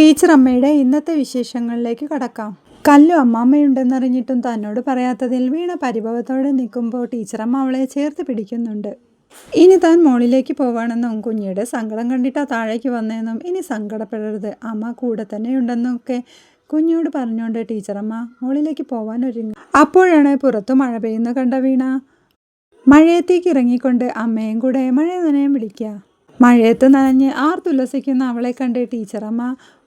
Teacher അമ്മയുടെ ഇന്നത്തെ വിശേഷങ്ങളിലേക്ക് കടക്കാം. കല്ലു അമ്മാമ്മയുണ്ടെന്നറിഞ്ഞിട്ടും തന്നോട് പറയാത്തതിൽ വീണ പരിഭവത്തോടെ നിൽക്കുമ്പോൾ ടീച്ചറമ്മ അവളെ ചേർത്ത് പിടിക്കുന്നുണ്ട്. ഇനി താൻ മോളിലേക്ക് പോവാണെന്നും കുഞ്ഞിയുടെ സങ്കടം കണ്ടിട്ടാ താഴേക്ക് വന്നതെന്നും ഇനി സങ്കടപ്പെടരുത്. അമ്മ കൂടെ തന്നെയുണ്ടെന്നും ഒക്കെ കുഞ്ഞോട് പറഞ്ഞുകൊണ്ട് ടീച്ചറമ്മ മോളിലേക്ക് പോവാൻ ഒരുങ്ങി. അപ്പോഴാണ് പുറത്തു മഴ പെയ്യുന്ന കണ്ട വീണ. മഴയത്തേക്ക് ഇറങ്ങിക്കൊണ്ട് അമ്മയും കൂടെ മഴ നനയം വിളിക്കുക മഴയത്ത് നനഞ്ഞ് ആർത്തുല്ലസിക്കുന്ന അവളെ കണ്ട് ടീച്ചറമ്മ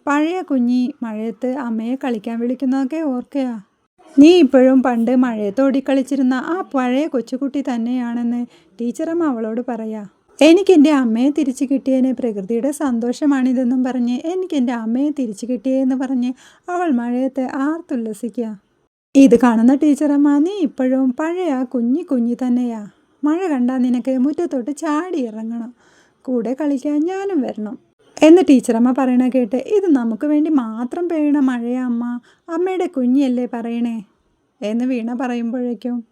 പഴയ കുഞ്ഞി മഴയത്ത് അമ്മയെ കളിക്കാൻ വിളിക്കുന്നതൊക്കെ ഓർക്കുക നീ ഇപ്പോഴും പണ്ട് മഴയത്ത് ഓടിക്കളിച്ചിരുന്ന ആ പഴയ കൊച്ചുകുട്ടി തന്നെയാണെന്ന് ടീച്ചറമ്മ അവളോട് പറയാ. എനിക്ക് എന്റെ അമ്മയെ തിരിച്ചു കിട്ടിയതിന് പ്രകൃതിയുടെ സന്തോഷമാണിതെന്നും പറഞ്ഞ് എനിക്ക് എന്റെ അമ്മയെ തിരിച്ചു കിട്ടിയെന്ന് പറഞ്ഞ് അവൾ മഴയത്ത് ആർത്തുല്ലസിക്കുക ഇത് കാണുന്ന ടീച്ചറമ്മ നീ ഇപ്പോഴും പഴയ കുഞ്ഞി കുഞ്ഞി തന്നെയാ. മഴ കണ്ടാൽ നിനക്ക് മുറ്റത്തോട്ട് ചാടി ഇറങ്ങണം. കൂടെ കളിക്കാൻ ഞാനും വരണം. എന്ന് ടീച്ചറമ്മ പറയണ കേട്ട് ഇത് നമുക്ക് വേണ്ടി മാത്രം പെയ്യണ മഴയാ അമ്മ. അമ്മയുടെ കുഞ്ഞിയല്ലേ പറയണേ? എന്ന് വീണ പറയുമ്പോഴേക്കും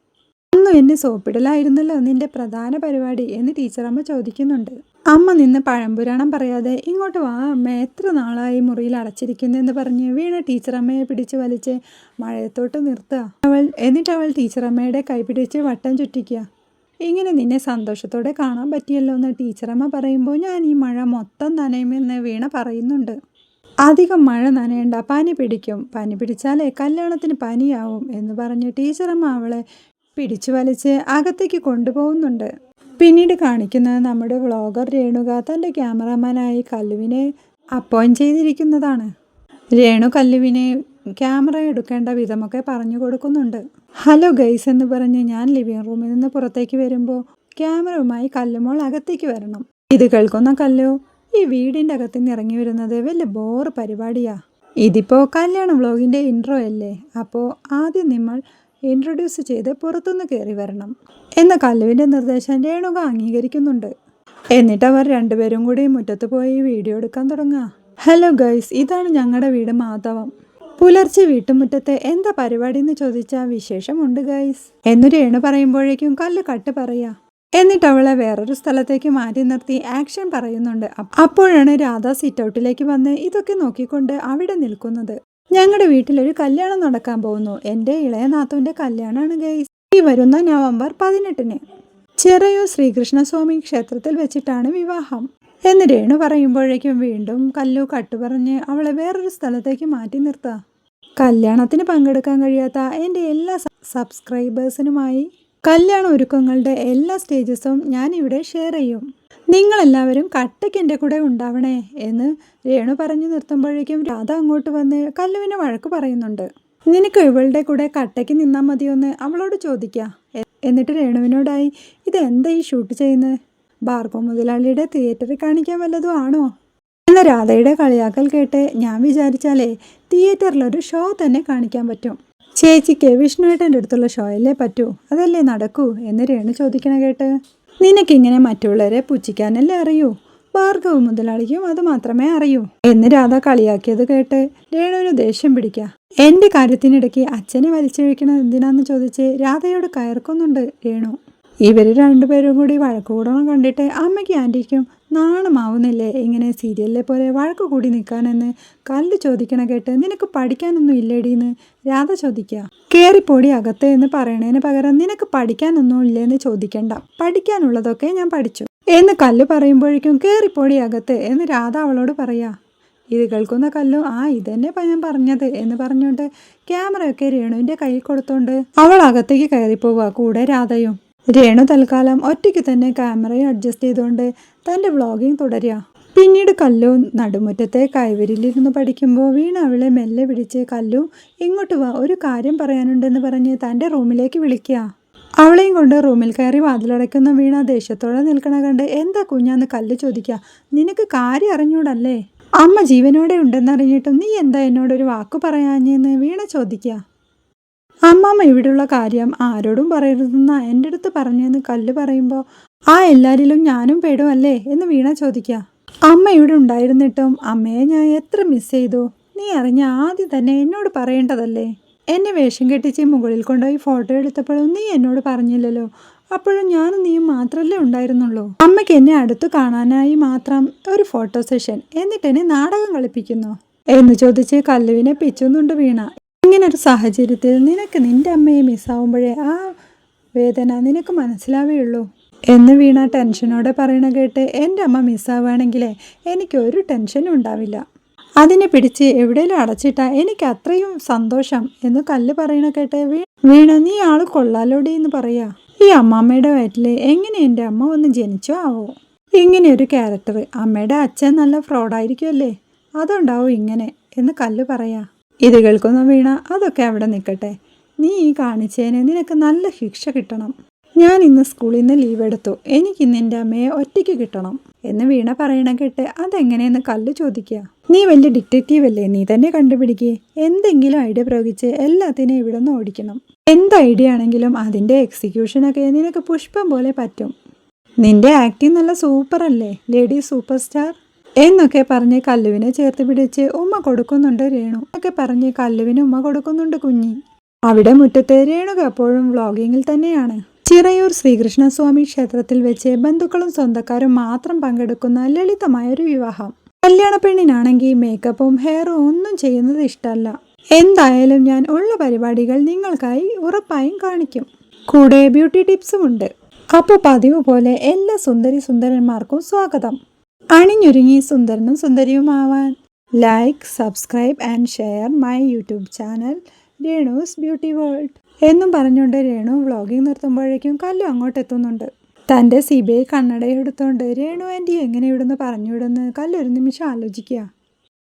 ഒന്നും എന്നെ സോപ്പിടലായിരുന്നല്ലോ നിന്റെ പ്രധാന പരിപാടി എന്ന് ടീച്ചറമ്മ ചോദിക്കുന്നുണ്ട്. അമ്മ നിന്ന് പഴംപുരാണം പറയാതെ ഇങ്ങോട്ട് വാ അമ്മ എത്ര നാളായി മുറിയിൽ അടച്ചിരിക്കുന്നു എന്ന് പറഞ്ഞ് വീണ ടീച്ചറമ്മയെ പിടിച്ച് വലിച്ച് മഴയത്തോട്ട് നിർത്തുക അവൾ എന്നിട്ട് അവൾ ടീച്ചറമ്മയുടെ കൈ പിടിച്ച് വട്ടം ചുറ്റിക്കുക. ഇങ്ങനെ നിന്നെ സന്തോഷത്തോടെ കാണാൻ പറ്റിയല്ലോ എന്ന് ടീച്ചറമ്മ പറയുമ്പോൾ ഞാൻ ഈ മഴ മൊത്തം നനയുമെന്ന് വീണ പറയുന്നുണ്ട്. അധികം മഴ നനയണ്ട പനി പിടിക്കും. പനി പിടിച്ചാലേ കല്യാണത്തിന് പനിയാവും എന്ന് പറഞ്ഞ് ടീച്ചറമ്മ അവളെ പിടിച്ചു വലിച്ച് അകത്തേക്ക് കൊണ്ടുപോകുന്നുണ്ട്. പിന്നീട് കാണിക്കുന്നത് നമ്മുടെ വ്ളോഗർ രേണുക തന്റെ ക്യാമറാമാനായി കല്ലുവിനെ അപ്പോയിന്റ് ചെയ്തിരിക്കുന്നതാണ്. രേണു കല്ലുവിനെ ക്യാമറ എടുക്കേണ്ട വിധമൊക്കെ പറഞ്ഞു കൊടുക്കുന്നുണ്ട്. ഹലോ ഗൈസ് എന്ന് പറഞ്ഞ് ഞാൻ ലിവിങ് റൂമിൽ നിന്ന് പുറത്തേക്ക് വരുമ്പോൾ ക്യാമറയുമായി കല്ലുമോൾ അകത്തേക്ക് വരണം. ഇത് കേൾക്കുന്ന കല്ലു? ഈ വീടിന്റെ അകത്ത് നിന്ന് ഇറങ്ങി വരുന്നത് വലിയ ബോർ പരിപാടിയാ. ഇതിപ്പോൾ കല്യാണ വ്ളോഗിന്റെ ഇൻട്രോ അല്ലേ? അപ്പോൾ ആദ്യം നമ്മൾ ഇൻട്രൊഡ്യൂസ് ചെയ്ത് പുറത്തുനിന്ന് കയറി വരണം. എന്ന കല്ലുവിന്റെ നിർദ്ദേശം രേണുക അംഗീകരിക്കുന്നുണ്ട്. എന്നിട്ട് അവർ രണ്ടുപേരും കൂടി മുറ്റത്ത് പോയി വീഡിയോ എടുക്കാൻ തുടങ്ങുക ഹലോ ഗൈസ് ഇതാണ് ഞങ്ങളുടെ വീട് മാധവം. പുലർച്ചെ വീട്ടുമുറ്റത്തെ എന്താ പരിപാടി എന്ന് ചോദിച്ചാൽ വിശേഷമുണ്ട് ഗൈസ് എന്നു രേണു പറയുമ്പോഴേക്കും കല്ല് കട്ട് പറയാ. എന്നിട്ട് അവളെ വേറൊരു സ്ഥലത്തേക്ക് മാറ്റി നിർത്തി ആക്ഷൻ പറയുന്നുണ്ട്. അപ്പോഴാണ് രാധ സിറ്റൗട്ടിലേക്ക് വന്ന് ഇതൊക്കെ നോക്കിക്കൊണ്ട് അവിടെ നിൽക്കുന്നത്. ഞങ്ങളുടെ വീട്ടിലൊരു കല്യാണം നടക്കാൻ പോകുന്നു. എന്റെ ഇളയ നാത്തുവിന്റെ കല്യാണമാണ് ഗൈസ് ഈ വരുന്ന നവംബർ പതിനെട്ടിന്. ചെറയൂർ ശ്രീകൃഷ്ണസ്വാമി ക്ഷേത്രത്തിൽ വെച്ചിട്ടാണ് വിവാഹം. എന്ന് രേണു പറയുമ്പോഴേക്കും വീണ്ടും കല്ലു കട്ടു പറഞ്ഞ് അവളെ വേറൊരു സ്ഥലത്തേക്ക് മാറ്റി നിർത്തുക കല്യാണത്തിന് പങ്കെടുക്കാൻ കഴിയാത്ത എന്റെ എല്ലാ സബ്സ്ക്രൈബേഴ്സിനുമായി കല്യാണ ഒരുക്കങ്ങളുടെ എല്ലാ സ്റ്റേജസും ഇവിടെ ഷെയർ ചെയ്യും. നിങ്ങളെല്ലാവരും കട്ടയ്ക്ക് എന്റെ കൂടെ ഉണ്ടാവണേ എന്ന് രേണു പറഞ്ഞു നിർത്തുമ്പോഴേക്കും രാധ അങ്ങോട്ട് വന്ന് കല്ലുവിനെ വഴക്ക് പറയുന്നുണ്ട്. നിനക്ക് ഇവളുടെ കൂടെ കട്ടയ്ക്ക് നിന്നാൽ മതിയോന്ന് അവളോട് ചോദിക്കുക എന്നിട്ട് രേണുവിനോടായി ഇതെന്താ ഈ ഷൂട്ട് ചെയ്യുന്നത് ഭാർഗവ മുതലാളിയുടെ തിയേറ്ററിൽ കാണിക്കാൻ വല്ലതും ആണോ? എന്ന രാധയുടെ കളിയാക്കൽ കേട്ട് ഞാൻ വിചാരിച്ചാലേ തിയേറ്ററിലൊരു ഷോ തന്നെ കാണിക്കാൻ പറ്റും. ചേച്ചിക്ക് വിഷ്ണുവേട്ടന്റെ അടുത്തുള്ള ഷോയല്ലേ പറ്റൂ. അതല്ലേ നടക്കൂ എന്ന് രേണു ചോദിക്കണ കേട്ട്. നിനക്കിങ്ങനെ മറ്റുള്ളവരെ പുച്ഛിക്കാനല്ലേ അറിയൂ? ഭാർഗവ മുതലാളിക്കും അത് മാത്രമേ അറിയൂ. എന്ന് രാധ കളിയാക്കിയത് കേട്ട് രേണുവിന് ദേഷ്യം പിടിക്കുക എന്റെ കാര്യത്തിനിടയ്ക്ക് അച്ഛനെ വലിച്ചഴിക്കണത് എന്തിനാന്ന് ചോദിച്ച് രാധയോട് കയർക്കുന്നുണ്ട് രേണു. ഇവർ രണ്ടുപേരും കൂടി വഴക്കുകൂടണം കണ്ടിട്ട് അമ്മയ്ക്ക് ആന്റിക്കും നാണമാവുന്നില്ലേ? ഇങ്ങനെ സീരിയലിലെ പോലെ വഴക്ക് കൂടി നിൽക്കാനെന്ന് കല്ല് ചോദിക്കണ കേട്ട് നിനക്ക് പഠിക്കാനൊന്നും ഇല്ലേടീന്ന്? രാധ ചോദിക്കുക കയറിപ്പോടി അകത്ത് എന്ന് പറയണതിന് പകരം നിനക്ക് പഠിക്കാനൊന്നും ഇല്ലേന്ന് ചോദിക്കണ്ട. പഠിക്കാനുള്ളതൊക്കെ ഞാൻ പഠിച്ചു. എന്ന് കല്ല് പറയുമ്പോഴേക്കും കയറിപ്പോടി അകത്ത് എന്ന് രാധ അവളോട് പറയാ. ഇത് കേൾക്കുന്ന കല്ലു ആ ഇതന്നെ ഞാൻ പറഞ്ഞത് എന്ന് പറഞ്ഞുകൊണ്ട് ക്യാമറയൊക്കെ രേണുവിന്റെ കയ്യിൽ കൊടുത്തോണ്ട് അവൾ അകത്തേക്ക് കയറിപ്പോവുക കൂടെ രാധയും. രേണു തൽക്കാലം ഒറ്റയ്ക്ക് തന്നെ ക്യാമറയും അഡ്ജസ്റ്റ് ചെയ്തുകൊണ്ട് തന്റെ വ്ളോഗിങ് തുടരുക പിന്നീട് കല്ലു നടുമുറ്റത്തെ കൈവരിലിരുന്ന് പഠിക്കുമ്പോൾ വീണ അവളെ മെല്ലെ പിടിച്ച് കല്ലു ഇങ്ങോട്ട് വാ ഒരു കാര്യം പറയാനുണ്ടെന്ന് പറഞ്ഞ് തന്റെ റൂമിലേക്ക് വിളിക്കുക അവളെയും കൊണ്ട് റൂമിൽ കയറി വാതിലടയ്ക്കുന്ന വീണ ദേഷ്യത്തോടെ നിൽക്കണ കണ്ട് എന്താ കുഞ്ഞാന്ന് കല്ല് ചോദിക്കുക നിനക്ക് കാര്യം അറിഞ്ഞൂടല്ലേ? അമ്മ ജീവനോടെ ഉണ്ടെന്നറിഞ്ഞിട്ടും നീ എന്താ എന്നോടൊരു വാക്ക് പറയാഞ്ഞെന്ന് വീണ ചോദിക്കുക അമ്മാമ്മ ഇവിടെയുള്ള കാര്യം ആരോടും പറയരുതെന്ന് എന്റെ അടുത്ത് പറഞ്ഞെന്ന് കല്ല് പറയുമ്പോൾ ആ എല്ലാരിലും ഞാനും പേടുമല്ലേ എന്ന് വീണ ചോദിക്കുക അമ്മ ഇവിടെ ഉണ്ടായിരുന്നിട്ടും അമ്മയെ ഞാൻ എത്ര മിസ് ചെയ്തു. നീ അറിഞ്ഞ ആദ്യം തന്നെ എന്നോട് പറയേണ്ടതല്ലേ? എന്നെ വേഷം കെട്ടിച്ച് മുകളിൽ കൊണ്ടുപോയി ഫോട്ടോ എടുത്തപ്പോഴും നീ എന്നോട് പറഞ്ഞില്ലല്ലോ. അപ്പോഴും ഞാനും നീയും മാത്രമല്ലേ ഉണ്ടായിരുന്നുള്ളൂ. അമ്മയ്ക്ക് എന്നെ അടുത്ത് കാണാനായി മാത്രം ഒരു ഫോട്ടോ സെഷൻ എന്നിട്ട് എന്നെ നാടകം കളിപ്പിക്കുന്നു. എന്ന് ചോദിച്ച് കല്ലുവിനെ പിച്ചുന്നുണ്ട് വീണ. ഇങ്ങനൊരു സാഹചര്യത്തിൽ നിനക്ക് നിന്റെ അമ്മയെ മിസ്സാവുമ്പോഴേ ആ വേദന നിനക്ക് മനസ്സിലാവുകയുള്ളൂ? എന്ന് വീണ ടെൻഷനോടെ പറയണ കേട്ട് എന്റെ അമ്മ മിസ്സാവുകയാണെങ്കിലേ എനിക്ക് ഒരു ടെൻഷനും ഉണ്ടാവില്ല. അതിനെ പിടിച്ച് എവിടെയെങ്കിലും അടച്ചിട്ടാ എനിക്ക് അത്രയും സന്തോഷം എന്ന് കല്ല് പറയണ കേട്ട് വീണ നീ ആൾ കൊള്ളാലോടി എന്ന് പറയാ. ഈ അമ്മാമ്മയുടെ വയറ്റിൽ എങ്ങനെ എന്റെ അമ്മ ഒന്ന് ജനിച്ചോ ആവോ? ഇങ്ങനെ ഒരു ക്യാരക്ടർ അമ്മയുടെ അച്ഛൻ നല്ല ഫ്രോഡായിരിക്കുമല്ലേ അതുണ്ടാവും ഇങ്ങനെ എന്ന് കല്ല് പറയാ. ഇത് കേൾക്കുന്ന വീണ അതൊക്കെ അവിടെ നിൽക്കട്ടെ. നീ ഈ കാണിച്ചതിന് നിനക്ക് നല്ല ശിക്ഷ കിട്ടണം. ഞാൻ ഇന്ന് സ്കൂളിൽ നിന്ന് ലീവ് എടുത്തു. എനിക്ക് എന്റെ അമ്മയെ ഒറ്റയ്ക്ക് കിട്ടണം. എന്ന് വീണ പറയണ കേട്ട് അതെങ്ങനെയെന്ന് കല്ല് ചോദിക്കുക. നീ വലിയ ഡിറ്റക്റ്റീവ് അല്ലേ? നീ തന്നെ കണ്ടുപിടിക്കുക എന്തെങ്കിലും ഐഡിയ പ്രയോഗിച്ച് എല്ലാത്തിനെയും ഇവിടെ നിന്ന് ഓടിക്കണം. എന്ത് ഐഡിയ ആണെങ്കിലും അതിന്റെ എക്സിക്യൂഷനൊക്കെ നിനക്ക് പുഷ്പം പോലെ പറ്റും. നിന്റെ ആക്ടിങ് നല്ല സൂപ്പർ അല്ലേ? ലേഡി സൂപ്പർ സ്റ്റാർ എന്നൊക്കെ പറഞ്ഞ് കല്ലുവിനെ ചേർത്ത് പിടിച്ച് ഉമ്മ കൊടുക്കുന്നുണ്ട് രേണു. എന്നൊക്കെ പറഞ്ഞ് കല്ലുവിന് ഉമ്മ കൊടുക്കുന്നുണ്ട് കുഞ്ഞി. അവിടെ മുറ്റത്ത് രേണുക അപ്പോഴും വ്ളോഗിങ്ങിൽ തന്നെയാണ്. ചിറയൂർ ശ്രീകൃഷ്ണസ്വാമി ക്ഷേത്രത്തിൽ വെച്ച് ബന്ധുക്കളും സ്വന്തക്കാരും മാത്രം പങ്കെടുക്കുന്ന ലളിതമായ ഒരു വിവാഹം. കല്യാണ പെണ്ണിനാണെങ്കിൽ മേക്കപ്പും ഹെയറും ഒന്നും ചെയ്യുന്നത് ഇഷ്ടമല്ല. എന്തായാലും ഞാൻ ഉള്ള പരിപാടികൾ നിങ്ങൾക്കായി ഉറപ്പായും കാണിക്കും. കൂടെ ബ്യൂട്ടി ടിപ്സും ഉണ്ട്. അപ്പോൾ പതിവ് പോലെ എല്ലാ സുന്ദരി സുന്ദരന്മാർക്കും സ്വാഗതം. അണിഞ്ഞൊരുങ്ങി സുന്ദരനും സുന്ദരിയുമാവാൻ. Like subscribe and share my YouTube channel Renu's beauty world എന്നും പറഞ്ഞുകൊണ്ട് രേണു വ്ളോഗിങ് നിർത്തുമ്പോഴേക്കും കല്ലു അങ്ങോട്ട് എത്തുന്നുണ്ട്. തന്റെ സി ബി ഐ കണ്ണട എടുത്തുകൊണ്ട് രേണു ആന്റി എങ്ങനെ ഇവിടുന്ന് പറഞ്ഞു വിടുന്ന് കല്ലു ഒരു നിമിഷം ആലോചിക്കുക.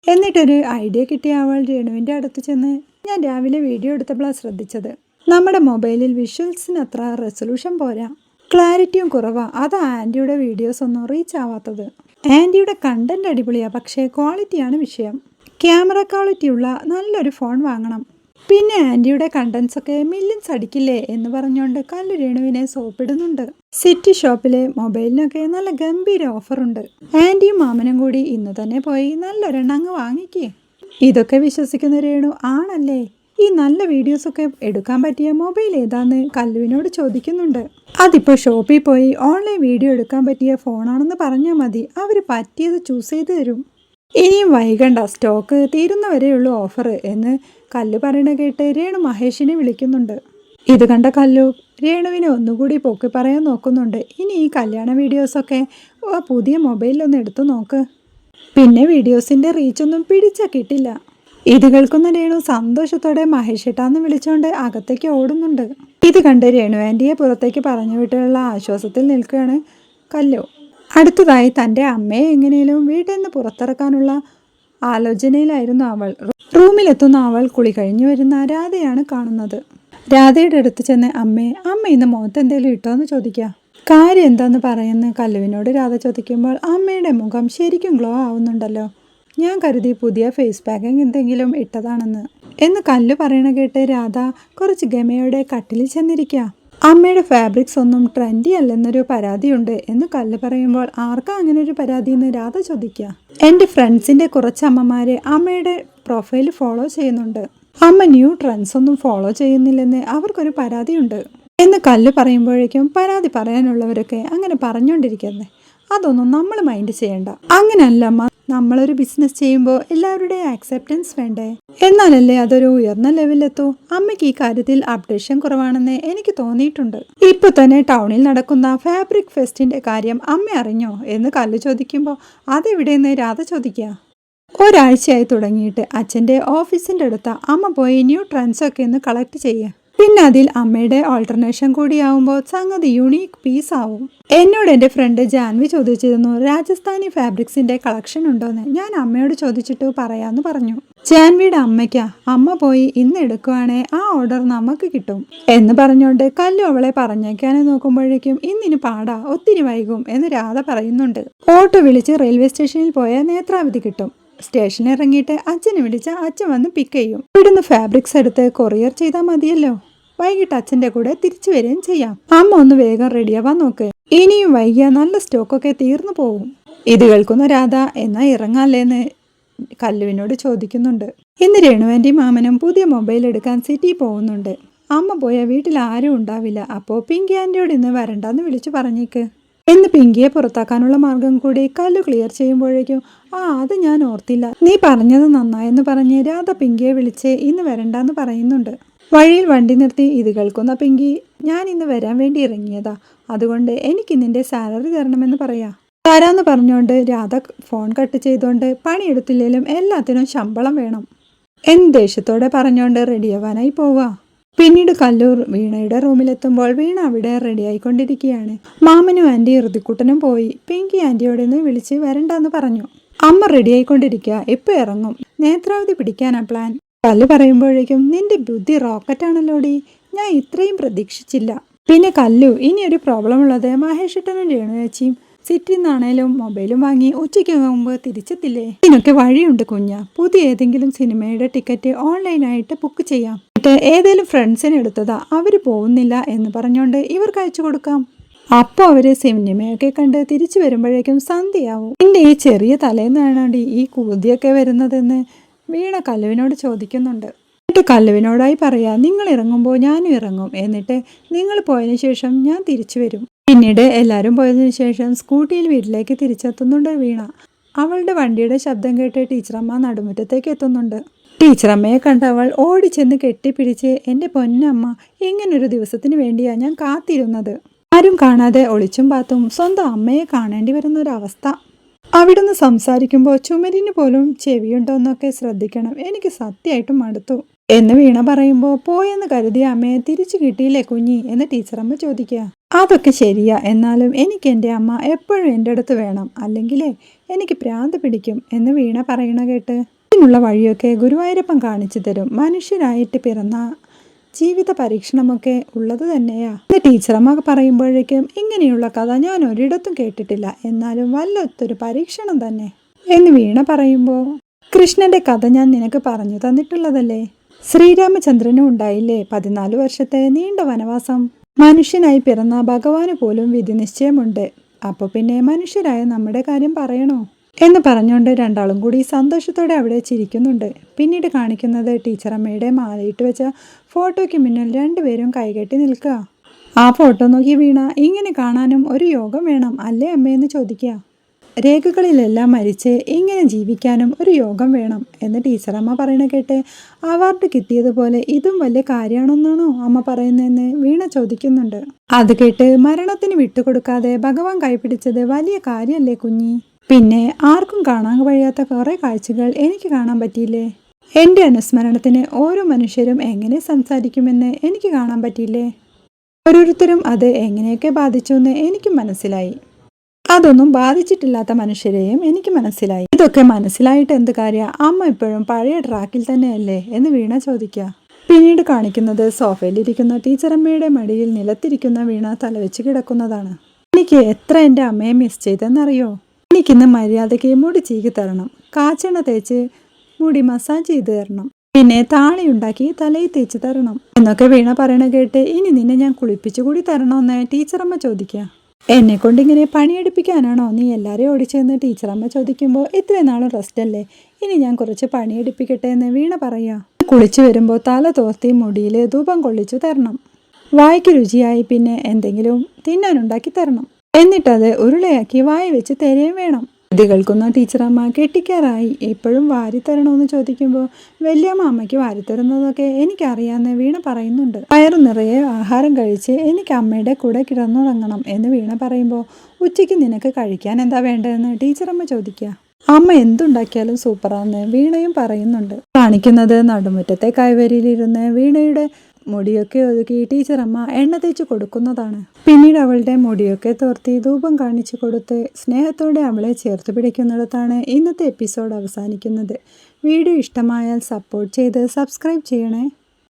എന്നിട്ടൊരു ഐഡിയ കിട്ടിയ അവൾ രേണുവിന്റെ അടുത്ത് ചെന്ന് ഞാൻ രാവിലെ വീഡിയോ എടുത്തപ്പോഴാണ് ശ്രദ്ധിച്ചത്. നമ്മുടെ മൊബൈലിൽ വിഷ്വൽസിന് അത്ര റെസൊല്യൂഷൻ പോരാ. ക്ലാരിറ്റിയും കുറവാണ് അതാ ആന്റിയുടെ വീഡിയോസ് ഒന്നും റീച്ച് ആവാത്തത്. ആന്റിയുടെ കണ്ടന്റ് അടിപൊളിയാണ് പക്ഷേ ക്വാളിറ്റിയാണ് വിഷയം. ക്യാമറ ക്വാളിറ്റിയുള്ള നല്ലൊരു ഫോൺ വാങ്ങണം. പിന്നെ ആന്റിയുടെ കണ്ടൻസൊക്കെ മില്യൻസ് അടിക്കില്ലേ എന്ന് പറഞ്ഞുകൊണ്ട് കല്ലു രേണുവിനെ സോപ്പിടുന്നുണ്ട്. സിറ്റി ഷോപ്പിലെ മൊബൈലിനൊക്കെ നല്ല ഗംഭീര ഓഫറുണ്ട് ആന്റിയും മാമനും കൂടി ഇന്ന് തന്നെ പോയി നല്ലൊരെണ്ണം അങ്ങ് വാങ്ങിക്കേ. ഇതൊക്കെ വിശ്വസിക്കുന്ന രേണു ആണല്ലേ? ഈ നല്ല വീഡിയോസ് ഒക്കെ എടുക്കാൻ പറ്റിയ മൊബൈൽ ഏതാന്ന് കല്ലുവിനോട് ചോദിക്കുന്നുണ്ട്. അതിപ്പോൾ ഷോപ്പിൽ പോയി ഓൺലൈൻ വീഡിയോ എടുക്കാൻ പറ്റിയ ഫോണാണെന്ന് പറഞ്ഞാൽ മതി. അവർ പറ്റിയത് ചൂസ് ചെയ്ത് തരും. ഇനിയും വൈകണ്ട സ്റ്റോക്ക് തീരുന്നവരെയുള്ളൂ ഓഫർ എന്ന് കല്ലു പറയണ കേട്ട് രേണു മഹേഷിനെ വിളിക്കുന്നുണ്ട്. ഇത് കണ്ട കല്ലു രേണുവിനെ ഒന്നുകൂടി പൊക്കി പറയാൻ നോക്കുന്നുണ്ട്. ഇനി ഈ കല്യാണ വീഡിയോസൊക്കെ പുതിയ മൊബൈലിലൊന്ന് എടുത്തു നോക്ക്. പിന്നെ വീഡിയോസിന്റെ റീച്ചൊന്നും പിടിച്ച കിട്ടില്ല. ഇത് കേൾക്കുന്ന രേണു സന്തോഷത്തോടെ മഹേഷേട്ടാന്ന് വിളിച്ചുകൊണ്ട് അകത്തേക്ക് ഓടുന്നുണ്ട്. ഇത് കണ്ട് രേണു ആന്റിയെ പുറത്തേക്ക് പറഞ്ഞു വിട്ടുള്ള ആശ്വാസത്തിൽ നിൽക്കുകയാണ് കല്ലു. അടുത്തതായി തന്റെ അമ്മയെ എങ്ങനെയും വീട്ടിൽ നിന്ന് പുറത്തിറക്കാനുള്ള ആലോചനയിലായിരുന്നു അവൾ. റൂമിലെത്തുന്ന അവൾ കുളി കഴിഞ്ഞു വരുന്ന രാധയാണ് കാണുന്നത്. രാധയുടെ അടുത്ത് ചെന്ന് അമ്മേ അമ്മ ഇന്ന് മുഖത്ത് എന്തെങ്കിലും ഇട്ടോ എന്ന് ചോദിക്കുക കാര്യം എന്താന്ന് പറയുന്ന കല്ലുവിനോട് രാധ ചോദിക്കുമ്പോൾ അമ്മയുടെ മുഖം ശരിക്കും ഗ്ലോ ആവുന്നുണ്ടല്ലോ. ഞാൻ കരുതി പുതിയ ഫേസ് പാക്കിംഗ് എന്തെങ്കിലും ഇട്ടതാണെന്ന്. എന്ന് കല്ല് പറയണ കേട്ട് രാധ കുറച്ച് ഗമയോടെ കട്ടിലിൽ ചെന്നിരിക്കുക അമ്മയുടെ ഫാബ്രിക്സ് ഒന്നും ട്രെൻഡി അല്ലെന്നൊരു പരാതിയുണ്ട് എന്ന് കല്ല് പറയുമ്പോൾ ആർക്കാ അങ്ങനെ ഒരു പരാതി എന്ന് രാധ ചോദിക്കുക എന്റെ ഫ്രണ്ട്സിന്റെ കുറച്ച് അമ്മമാരെ അമ്മയുടെ പ്രൊഫൈൽ ഫോളോ ചെയ്യുന്നുണ്ട്. അമ്മ ന്യൂ ട്രെൻഡ്സ് ഒന്നും ഫോളോ ചെയ്യുന്നില്ലെന്ന് അവർക്കൊരു പരാതിയുണ്ട്. എന്ന് കല്ല് പറയുമ്പോഴേക്കും പരാതി പറയാനുള്ളവരൊക്കെ അങ്ങനെ പറഞ്ഞുകൊണ്ടിരിക്കുന്നത് അതൊന്നും നമ്മൾ മൈൻഡ് ചെയ്യണ്ട. അങ്ങനല്ല അമ്മ നമ്മളൊരു ബിസിനസ് ചെയ്യുമ്പോൾ എല്ലാവരുടെയും ആക്സെപ്റ്റൻസ് വേണ്ടേ? എന്നാലല്ലേ അതൊരു ഉയർന്ന ലെവലിലെത്തൂ അമ്മയ്ക്ക് ഈ കാര്യത്തിൽ അപ്ഡേഷൻ കുറവാണെന്ന് എനിക്ക് തോന്നിയിട്ടുണ്ട്. ഇപ്പൊ തന്നെ ടൗണിൽ നടക്കുന്ന ഫാബ്രിക് ഫെസ്റ്റിന്റെ കാര്യം അമ്മ അറിഞ്ഞോ എന്ന് കല്ല് ചോദിക്കുമ്പോൾ അതെവിടെയെന്ന് രാധ ചോദിക്കുക ഒരാഴ്ചയായി തുടങ്ങിയിട്ട് അച്ഛന്റെ ഓഫീസിന്റെ അടുത്ത അമ്മ പോയി ന്യൂ ട്രെൻഡ്സ് ഒക്കെ ഒന്ന് കളക്ട് ചെയ്യുക പിന്നെ അതിൽ അമ്മയുടെ ഓൾട്ടർനേഷൻ കൂടിയാവുമ്പോൾ സംഗതി യുണീക്ക് പീസ് ആവും. എന്നോട് എന്റെ ഫ്രണ്ട് ജാൻവി ചോദിച്ചിരുന്നു രാജസ്ഥാനി ഫാബ്രിക്സിന്റെ കളക്ഷൻ ഉണ്ടോന്ന്? ഞാൻ അമ്മയോട് ചോദിച്ചിട്ട് പറയാന്ന് പറഞ്ഞു. ജാൻവിയുടെ അമ്മയ്ക്കാ അമ്മ പോയി ഇന്ന് എടുക്കുവാണേ ആ ഓർഡർ നമുക്ക് കിട്ടും. എന്ന് പറഞ്ഞുകൊണ്ട് കല്ലു അവളെ പറഞ്ഞേക്കാനെ നോക്കുമ്പോഴേക്കും ഇന്നിന് പാടാ ഒത്തിരി വൈകും എന്ന് രാധ പറയുന്നുണ്ട്. ഓട്ടോ വിളിച്ച് റെയിൽവേ സ്റ്റേഷനിൽ പോയാൽ നേത്രാവധി കിട്ടും. സ്റ്റേഷനിൽ ഇറങ്ങിയിട്ട് അച്ഛനെ വിളിച്ച അച്ഛൻ വന്ന് പിക്ക് ചെയ്യും. ഇവിടുന്ന് ഫാബ്രിക്സ് എടുത്ത് കൊറിയർ ചെയ്താൽ മതിയല്ലോ. വൈകിട്ട് അച്ഛന്റെ കൂടെ തിരിച്ചു വരികയും ചെയ്യാം. അമ്മ ഒന്ന് വേഗം റെഡിയാവാൻ നോക്ക്. ഇനിയും വൈകിയ നല്ല സ്റ്റോക്കൊക്കെ തീർന്നു പോവും. ഇത് കേൾക്കുന്ന രാധ എന്നാ ഇറങ്ങാല്ലേന്ന്? കല്ലുവിനോട് ചോദിക്കുന്നുണ്ട്. ഇന്ന് രേണുവിന്റെയും മാമനും പുതിയ മൊബൈൽ എടുക്കാൻ സിറ്റി പോകുന്നുണ്ട്. അമ്മ പോയ വീട്ടിൽ ആരും ഉണ്ടാവില്ല. അപ്പോ പിങ്കി ആന്റിയോട് ഇന്ന് വരണ്ടെന്ന് വിളിച്ചു പറഞ്ഞേക്ക്. എന്ന് പിങ്കിയെ പുറത്താക്കാനുള്ള മാർഗം കൂടി കല്ലു ക്ലിയർ ചെയ്യുമ്പോഴേക്കും ആ അത് ഞാൻ ഓർത്തില്ല. നീ പറഞ്ഞത് നന്നായെന്ന് പറഞ്ഞ് രാധ പിങ്കിയെ വിളിച്ച് ഇന്ന് വരണ്ടെന്ന് പറയുന്നുണ്ട്. വഴിയിൽ വണ്ടി നിർത്തി ഇത് കേൾക്കുന്ന. പിങ്കി ഞാൻ ഇന്ന് വരാൻ വേണ്ടി ഇറങ്ങിയതാ. അതുകൊണ്ട് എനിക്ക് നിന്റെ സാലറി തരണമെന്ന് പറയാ. തരാന്ന് പറഞ്ഞുകൊണ്ട് രാധ ഫോൺ കട്ട് ചെയ്തുകൊണ്ട് പണിയെടുത്തില്ലെങ്കിലും എല്ലാത്തിനും ശമ്പളം വേണം. എന്ത് ദേഷ്യത്തോടെ പറഞ്ഞുകൊണ്ട് റെഡിയാവാനായി പോവാ. പിന്നീട് കല്ലൂർ വീണയുടെ റൂമിലെത്തുമ്പോൾ വീണ അവിടെ റെഡിയായിക്കൊണ്ടിരിക്കുകയാണ് മാമനും ആന്റി ഋതിക്കുട്ടനും പോയി. പിങ്കി ആന്റിയോട് നിന്ന് വിളിച്ച് വരണ്ടെന്ന് പറഞ്ഞു. അമ്മ റെഡിയായിക്കൊണ്ടിരിക്കുക ഇപ്പോൾ ഇറങ്ങും? നേത്രാവതി പിടിക്കാനാ പ്ലാൻ. കല്ല് പറയുമ്പോഴേക്കും നിന്റെ ബുദ്ധി റോക്കറ്റ് ആണല്ലോടി. ഞാൻ ഇത്രയും പ്രതീക്ഷിച്ചില്ല. പിന്നെ കല്ലു ഇനി ഒരു പ്രോബ്ലം ഉള്ളത് മഹേഷേട്ടനും രേണു ചേച്ചിയും സിറ്റി നിന്നാണേലും മൊബൈലും വാങ്ങി ഉച്ചയ്ക്ക് മുമ്പ് തിരിച്ചെത്തില്ലേ? ഇതിനൊക്കെ വഴിയുണ്ട് കുഞ്ഞ. പുതിയ ഏതെങ്കിലും സിനിമയുടെ ടിക്കറ്റ് ഓൺലൈനായിട്ട് ബുക്ക് ചെയ്യാം. എന്നിട്ട് ഏതെങ്കിലും ഫ്രണ്ട്സിന് എടുത്തതാ. അവർ പോകുന്നില്ല എന്ന് പറഞ്ഞുകൊണ്ട് ഇവർക്ക് അയച്ചു കൊടുക്കാം. അപ്പോൾ അവർ സിനിമയൊക്കെ കണ്ട് തിരിച്ചു വരുമ്പോഴേക്കും സന്ധ്യയാവും. എന്റെ ഈ ചെറിയ തലേന്നാണോടി ഈ കൂതിയൊക്കെ വരുന്നതെന്ന്? വീണ കല്ലുവിനോട് ചോദിക്കുന്നുണ്ട്. എന്നിട്ട് കല്ലുവിനോടായി പറയാ നിങ്ങൾ ഇറങ്ങുമ്പോൾ ഞാനും ഇറങ്ങും. എന്നിട്ട് നിങ്ങൾ പോയതിനു ശേഷം ഞാൻ തിരിച്ചു വരും. പിന്നീട് എല്ലാവരും പോയതിനു ശേഷം സ്കൂട്ടിയിൽ വീട്ടിലേക്ക് തിരിച്ചെത്തുന്നുണ്ട് വീണ. അവളുടെ വണ്ടിയുടെ ശബ്ദം കേട്ട് ടീച്ചറമ്മ നടുമുറ്റത്തേക്ക് എത്തുന്നുണ്ട്. ടീച്ചറമ്മയെ കണ്ടവൾ ഓടിച്ചെന്ന് കെട്ടിപ്പിടിച്ച് എന്റെ പൊന്നമ്മ ഇങ്ങനൊരു ദിവസത്തിന് വേണ്ടിയാ ഞാൻ കാത്തിരുന്നത്. ആരും കാണാതെ ഒളിച്ചും പാത്തും സ്വന്തം അമ്മയെ കാണേണ്ടി വരുന്ന അവസ്ഥ. അവിടുന്ന് സംസാരിക്കുമ്പോൾ ചുമരിന് പോലും ചെവിയുണ്ടോന്നൊക്കെ ശ്രദ്ധിക്കണം. എനിക്ക് സത്യമായിട്ടും മടുത്തു. എന്ന് വീണ പറയുമ്പോൾ പോയെന്ന് കരുതിയ അമ്മയെ തിരിച്ചു കിട്ടിയില്ലേ കുഞ്ഞി? എന്ന് ടീച്ചറമ്മ ചോദിക്കുക. അതൊക്കെ ശരിയാ. എന്നാലും എനിക്ക് എന്റെ അമ്മ എപ്പോഴും എന്റെ അടുത്ത് വേണം. അല്ലെങ്കിലേ എനിക്ക് പ്രാന്ത് പിടിക്കും. എന്ന് വീണ പറയണ കേട്ട് ഇതിനുള്ള വഴിയൊക്കെ ഗുരുവായൂരപ്പൻ കാണിച്ചു തരും. മനുഷ്യരായിട്ട് പിറന്ന ജീവിത പരീക്ഷണമൊക്കെ ഉള്ളത് തന്നെയാ. എന്റെ ടീച്ചറമ്മ പറയുമ്പോഴേക്കും ഇങ്ങനെയുള്ള കഥ ഞാൻ ഒരിടത്തും കേട്ടിട്ടില്ല. എന്നാലും വല്ലത്തൊരു പരീക്ഷണം തന്നെ. എന്ന് വീണ പറയുമ്പോൾ കൃഷ്ണന്റെ കഥ ഞാൻ നിനക്ക് പറഞ്ഞു തന്നിട്ടുള്ളതല്ലേ? ശ്രീരാമചന്ദ്രനും ഉണ്ടായില്ലേ? പതിനാല് വർഷത്തെ നീണ്ട വനവാസം. മനുഷ്യനായി പിറന്ന ഭഗവാന് പോലും വിധി നിശ്ചയമുണ്ട്. അപ്പൊ പിന്നെ മനുഷ്യരായ നമ്മുടെ കാര്യം പറയണോ? എന്ന് പറഞ്ഞുകൊണ്ട് രണ്ടാളും കൂടി സന്തോഷത്തോടെ അവിടെ ചിരിക്കുന്നുണ്ട്. പിന്നീട് കാണിക്കുന്നത് ടീച്ചറമ്മയുടെ മാലയിട്ട് വെച്ച ഫോട്ടോയ്ക്ക് മുന്നിൽ രണ്ടുപേരും കൈകെട്ടി നിൽക്കുക. ആ ഫോട്ടോ നോക്കി വീണ ഇങ്ങനെ കാണാനും ഒരു യോഗം വേണം അല്ലേ അമ്മയെന്ന് ചോദിക്കുക. രേഖകളിലെല്ലാം മരിച്ച് ഇങ്ങനെ ജീവിക്കാനും ഒരു യോഗം വേണം എന്ന് ടീച്ചറമ്മ പറയണ കേട്ട് അവാർഡ് കിട്ടിയതുപോലെ ഇതും വലിയ കാര്യമാണെന്നാണോ അമ്മ പറയുന്നതെന്ന് വീണ ചോദിക്കുന്നുണ്ട്. അത് കേട്ട് മരണത്തിന് വിട്ടുകൊടുക്കാതെ ഭഗവാൻ കൈപിടിച്ചത് വലിയ കാര്യമല്ലേ കുഞ്ഞി? പിന്നെ ആർക്കും കാണാൻ കഴിയാത്ത കുറേ കാഴ്ചകൾ എനിക്ക് കാണാൻ പറ്റിയില്ലേ? എന്റെ അനുസ്മരണത്തിന് ഓരോ മനുഷ്യരും എങ്ങനെ സംസാരിക്കുമെന്ന് എനിക്ക് കാണാൻ പറ്റിയില്ലേ? ഓരോരുത്തരും അത് എങ്ങനെയൊക്കെ ബാധിച്ചു എന്ന് എനിക്ക് മനസ്സിലായി. അതൊന്നും ബാധിച്ചിട്ടില്ലാത്ത മനുഷ്യരെയും എനിക്ക് മനസ്സിലായി. ഇതൊക്കെ മനസ്സിലായിട്ട് എന്ത് കാര്യ? അമ്മ ഇപ്പോഴും പഴയ ട്രാക്കിൽ തന്നെയല്ലേ? എന്ന് വീണ ചോദിക്കുക പിന്നീട് കാണിക്കുന്നത് സോഫയിലിരിക്കുന്ന ടീച്ചറമ്മയുടെ മടിയിൽ നിലത്തിരിക്കുന്ന വീണ തലവെച്ച് കിടക്കുന്നതാണ്. എനിക്ക് എത്ര എന്റെ അമ്മയെ മിസ് ചെയ്തെന്നറിയോ? എനിക്കിന്ന് മര്യാദയ്ക്ക് മുടി ചീകി തരണം. കാച്ചെണ്ണ തേച്ച് മുടി മസാജ് ചെയ്ത് തരണം. പിന്നെ താളി ഉണ്ടാക്കി തലയിൽ തേച്ച് തരണം. എന്നൊക്കെ വീണ പറയണ കേട്ട് ഇനി നിന്നെ ഞാൻ കുളിപ്പിച്ചു കൂടി തരണമെന്ന് ടീച്ചറമ്മ ചോദിക്കുക എന്നെ കൊണ്ട് ഇങ്ങനെ പണിയെടുപ്പിക്കാനാണോ നീ എല്ലാവരെയും ഓടിച്ചെന്ന് ടീച്ചറമ്മ ചോദിക്കുമ്പോൾ ഇത്രയും നാളും റെസ്റ്റ് അല്ലേ ഇനി ഞാൻ കുറച്ച് പണിയെടുപ്പിക്കട്ടെ എന്ന് വീണ പറയാ. കുളിച്ചു വരുമ്പോൾ തല തോർത്തി മുടിയിൽ ധൂപം കൊള്ളിച്ചു തരണം. വായിക്ക് രുചിയായി പിന്നെ എന്തെങ്കിലും തിന്നാനുണ്ടാക്കി തരണം. എന്നിട്ടത് ഉരുളയാക്കി വായ വെച്ച് തരുകയും വേണം. കുട്ടികൾക്കൊന്നും കേൾക്കുന്ന ടീച്ചറമ്മ കെട്ടിക്കാറായി. എപ്പോഴും വാരിത്തരണമെന്ന് ചോദിക്കുമ്പോൾ വലിയമ്മ അമ്മയ്ക്ക് വാരിത്തരുന്നതൊക്കെ എനിക്കറിയാമെന്ന് വീണ പറയുന്നുണ്ട്. വയറു നിറയെ ആഹാരം കഴിച്ച് എനിക്ക് അമ്മയുടെ കൂടെ കിടന്നുറങ്ങണം എന്ന് വീണ പറയുമ്പോൾ ഉച്ചയ്ക്ക് നിനക്ക് കഴിക്കാൻ എന്താ വേണ്ടതെന്ന് ടീച്ചറമ്മ ചോദിക്കുക അമ്മ എന്തുണ്ടാക്കിയാലും സൂപ്പറാന്ന് വീണയും പറയുന്നുണ്ട്. കാണിക്കുന്നത് നടുമുറ്റത്തെ കൈവരിയിലിരുന്ന് വീണയുടെ മുടിയൊക്കെ ഒതുക്കി ടീച്ചറമ്മ എണ്ണ തേച്ച് കൊടുക്കുന്നതാണ്. പിന്നീട് അവളുടെ മുടിയൊക്കെ തോർത്തി ധൂപം കാണിച്ചു കൊടുത്ത് സ്നേഹത്തോടെ അവളെ ചേർത്ത് പിടിക്കുന്നിടത്താണ് ഇന്നത്തെ എപ്പിസോഡ് അവസാനിക്കുന്നത്. വീഡിയോ ഇഷ്ടമായാൽ സപ്പോർട്ട് ചെയ്ത് സബ്സ്ക്രൈബ് ചെയ്യണേ.